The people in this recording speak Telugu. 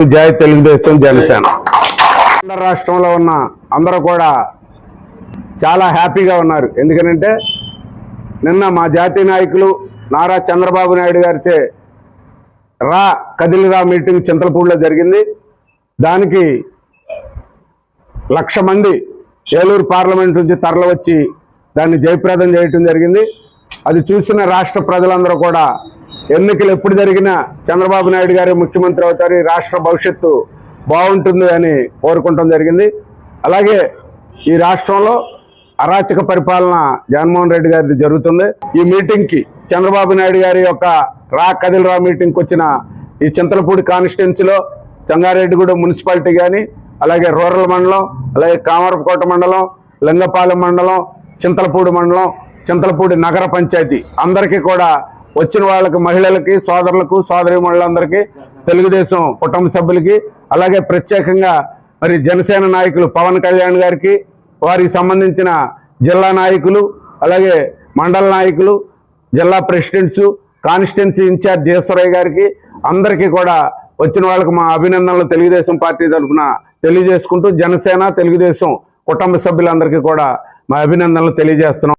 జై తెలుగుదేశం జనసేన ఆంధ్ర రాష్ట్రంలో ఉన్న అందరూ కూడా చాలా హ్యాపీగా ఉన్నారు. ఎందుకనంటే నిన్న మా జాతీయ నాయకులు నారా చంద్రబాబు నాయుడు గారిచే రా కదిలిరా మీటింగ్ చింతలపూడిలో జరిగింది. దానికి లక్ష మంది ఏలూరు పార్లమెంట్ నుంచి తరలివచ్చి దాన్ని జయప్రదం చేయటం జరిగింది. అది చూసిన రాష్ట్ర ప్రజలందరూ కూడా ఎన్నికలు ఎప్పుడు జరిగినా చంద్రబాబు నాయుడు గారు ముఖ్యమంత్రి అవుతారు రాష్ట్ర భవిష్యత్తు బాగుంటుంది అని కోరుకుంటం జరిగింది. అలాగే ఈ రాష్ట్రంలో అరాచక పరిపాలన జగన్మోహన్ రెడ్డి గారిది జరుగుతుంది. ఈ మీటింగ్కి చంద్రబాబు నాయుడు గారి యొక్క రా కదిలరా మీటింగ్కి వచ్చిన ఈ చింతలపూడి కాన్స్టిట్యున్సీలో చంగారెడ్డిగూడెం మున్సిపాలిటీ కానీ అలాగే రూరల్ మండలం అలాగే కామరకోట మండలం లింగపాలెం మండలం చింతలపూడి మండలం చింతలపూడి నగర పంచాయతీ అందరికీ కూడా వచ్చిన వాళ్ళకి మహిళలకి సోదరులకు సోదరి తెలుగుదేశం కుటుంబ సభ్యులకి అలాగే ప్రత్యేకంగా మరి జనసేన నాయకులు పవన్ కళ్యాణ్ గారికి వారికి సంబంధించిన జిల్లా నాయకులు అలాగే మండల నాయకులు జిల్లా ప్రెసిడెంట్స్ కాన్స్టిట్యున్సీ ఇన్ఛార్జ్ జేశ్వరయ్య గారికి అందరికీ కూడా వచ్చిన వాళ్ళకి మా అభినందనలు తెలుగుదేశం పార్టీ తరఫున తెలియజేసుకుంటూ జనసేన తెలుగుదేశం కుటుంబ సభ్యులందరికీ కూడా మా అభినందనలు తెలియజేస్తున్నాం.